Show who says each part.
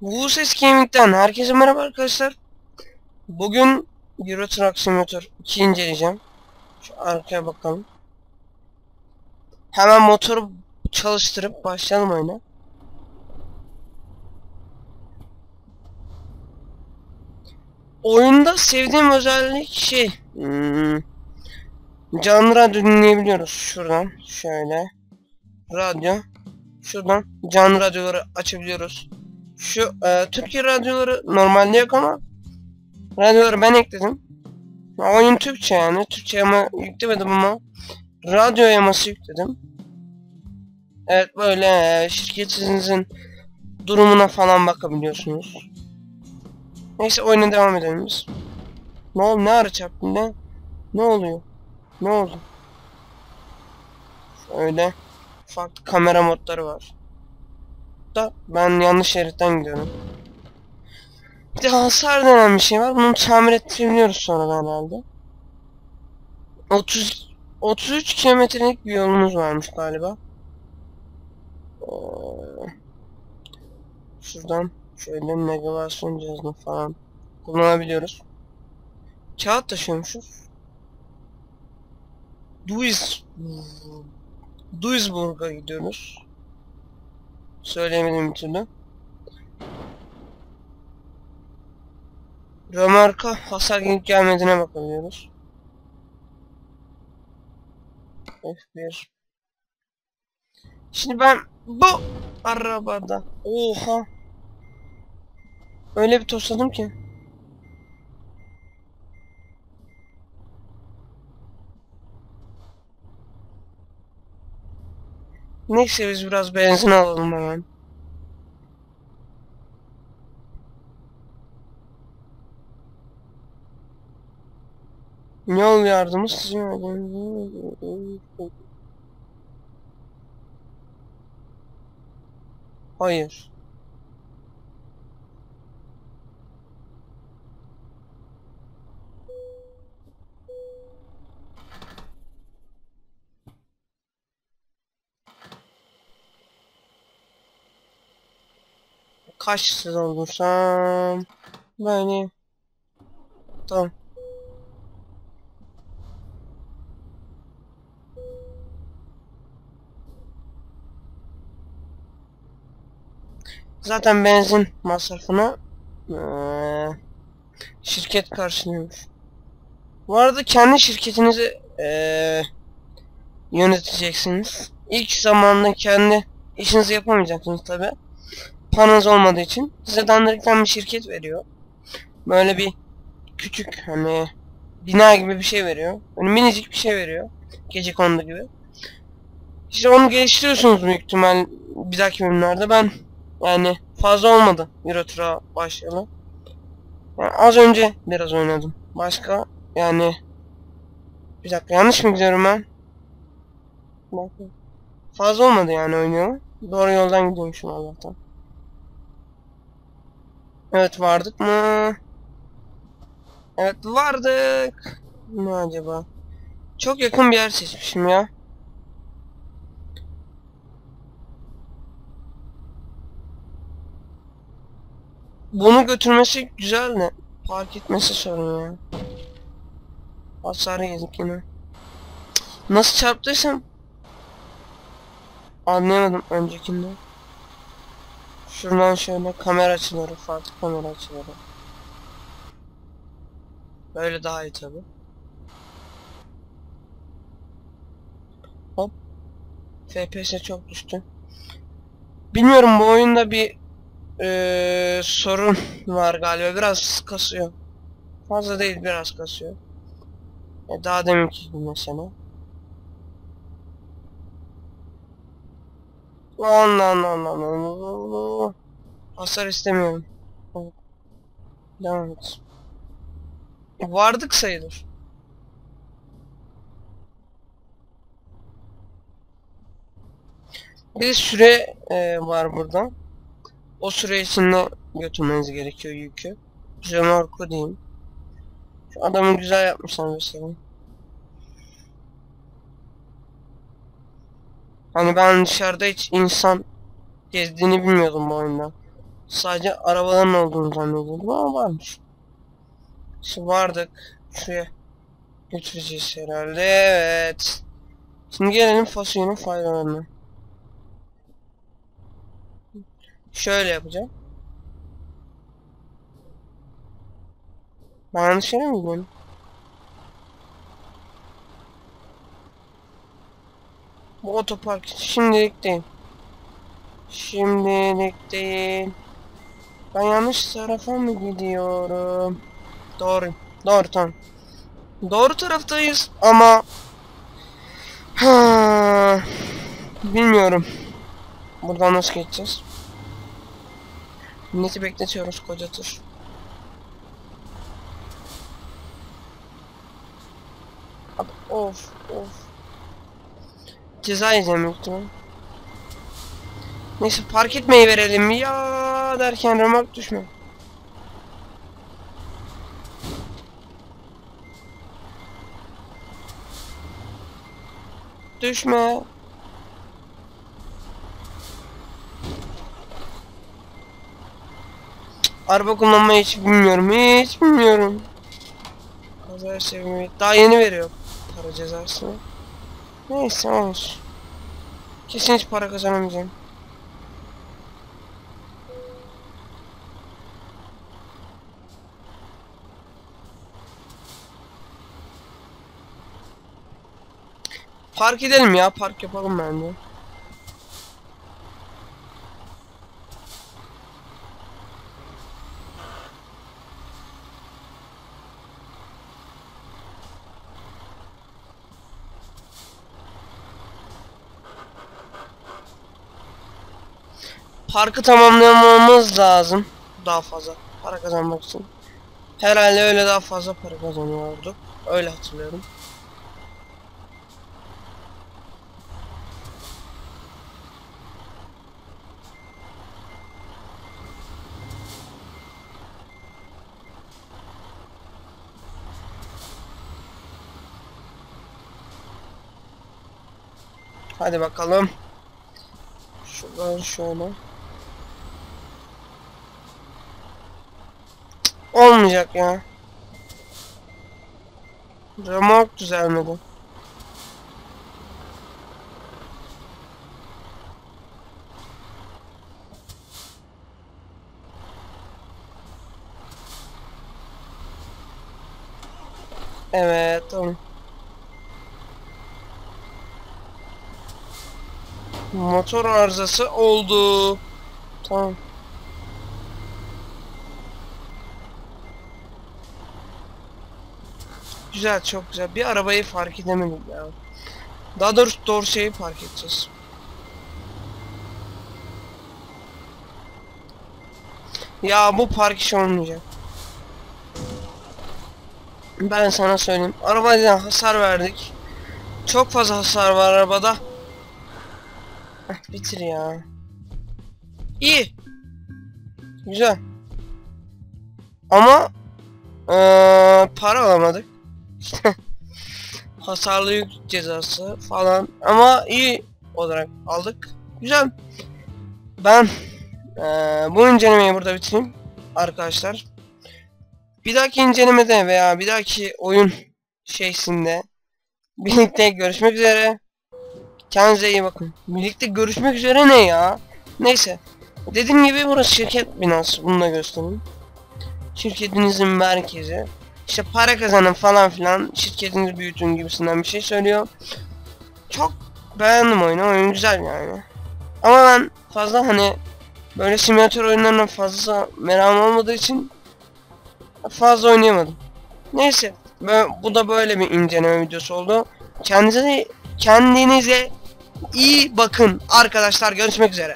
Speaker 1: Bu ses Gaming'den herkese merhaba arkadaşlar. Bugün Euro Truck Simulator 2 inceleyeceğim. Şu arkaya bakalım. Hemen motoru çalıştırıp başlayalım oyuna. Oyunda sevdiğim özellik şey hmm, canlı dinleyebiliyoruz şuradan şöyle radyo şuradan canlı radyoları açabiliyoruz şu e, Türkiye radyoları normalde yok ama radyoları ben ekledim oyun Türkçe yani Türkçe ama yüklemedim ama radyo yaması yükledim evet böyle şirketinizin durumuna falan bakabiliyorsunuz Neyse oyuna devam edelim biz. Ne oldu? Ne ara çarptın? Ne? Ne oluyor? Ne oldu? Şöyle farklı kamera modları var. Da ben yanlış şeritten gidiyorum. Bir de hasar denen bir şey var. Bunu tamir ettirebiliyoruz sonradan herhalde. 30 33 kilometrelik bir yolumuz varmış galiba. Ee, şuradan Şöyle navigasyon cihazını falan kullanabiliyoruz. Kağıt taşıyormuşuz. Duis Duisburg'a gidiyoruz. Söyleyemedim bir türlü. Römarka hasar gelip gelmediğine bakabiliyoruz. F1 Şimdi ben bu arabada oha Öyle bir tosladım ki. Neyse biz biraz benzin alalım hemen. Yol yardımı sizin Hayır. Kaçsız olursam böyle tamam zaten benzin masrafını ee, şirket karşılıyormuş. Bu arada kendi şirketinizi ee, yöneteceksiniz. İlk zamanda kendi işinizi yapamayacaksınız tabi paranız olmadığı için size dandırıktan bir şirket veriyor. Böyle bir küçük hani bina gibi bir şey veriyor. Hani minicik bir şey veriyor. Gece kondu gibi. İşte onu geliştiriyorsunuz büyük ihtimal bir dahaki bölümlerde. Ben yani fazla olmadı Euro Truck'a başlayalı. Yani az önce biraz oynadım. Başka yani bir dakika yanlış mı gidiyorum ben? Fazla olmadı yani oynuyor. Doğru yoldan gidiyormuşum Allah'tan. Evet vardık mı? Evet vardık. Ne acaba? Çok yakın bir yer seçmişim ya. Bunu götürmesi güzel ne? Park etmesi sorun ya. Hasar yedik yine. Nasıl çarptıysam anlayamadım öncekinde. Şuradan şöyle kamera açıları, farklı kamera açıları. Böyle daha iyi tabi. Hop. FPS çok düştü. Bilmiyorum bu oyunda bir ee, sorun var galiba. Biraz kasıyor. Fazla değil biraz kasıyor. E, daha deminki gibi mesela. Lan lan lan lan lan Hasar istemiyorum. Devam et. Vardık sayılır. Bir süre e, var burada. O süre içinde götürmeniz gerekiyor yükü. Remorku diyeyim. Şu adamı güzel yapmışlar mesela. Hani ben dışarıda hiç insan gezdiğini bilmiyordum bu oyunda. Sadece arabaların olduğunu zannediyordum ama varmış. Şimdi vardık. Şuraya götüreceğiz herhalde. Evet. Şimdi gelelim fasulyenin faydalarına. Şöyle yapacağım. Ben yanlış yere mi gidiyorum? Bu otopark şimdilik değil. Şimdilik değil. Ben yanlış tarafa mı gidiyorum? Doğru. Doğru tamam. Doğru taraftayız ama Ha, bilmiyorum. Buradan nasıl geçeceğiz? Neti bekletiyoruz koca tur. Of of. Ceza yiyeceğim büyük. Neyse park etmeyi verelim ya derken remark düşme. Düşme. Araba kullanmayı hiç bilmiyorum. Hiç bilmiyorum. Kaza sevmeyi. Daha yeni veriyor para cezasını. Neyse olsun. Kesin hiç para kazanamayacağım. Park edelim ya. Park yapalım bence. Parkı tamamlamamız lazım. Daha fazla para kazanmak için. Herhalde öyle daha fazla para kazanıyorduk. Öyle hatırlıyorum. Hadi bakalım. Şuradan şöyle. Olmayacak ya. Remork düzelmedi. Evet tamam. Motor arızası oldu. Tamam. Güzel, çok güzel. Bir arabayı fark edemedik ya. Daha doğrusu Dorse'yi fark edeceğiz. Ya bu park işi olmayacak. Ben sana söyleyeyim. Arabaya hasar verdik. Çok fazla hasar var arabada. Heh, bitir ya. İyi. Güzel. Ama eee, para alamadık. İşte hasarlı yük cezası falan ama iyi olarak aldık. Güzel. Ben eee, bu incelemeyi burada bitireyim arkadaşlar. Bir dahaki incelemede veya bir dahaki oyun şeysinde birlikte görüşmek üzere. Kendinize iyi bakın. Birlikte görüşmek üzere ne ya? Neyse. Dediğim gibi burası şirket binası. Bunu da göstereyim. Şirketinizin merkezi. İşte para kazanın falan filan. Şirketinizi büyütün gibisinden bir şey söylüyor. Çok beğendim oyunu. Oyun güzel yani. Ama ben fazla hani böyle simülatör oyunlarına fazla merakım olmadığı için fazla oynayamadım. Neyse. Bu da böyle bir inceleme videosu oldu. Kendinize kendinize iyi bakın arkadaşlar. Görüşmek üzere.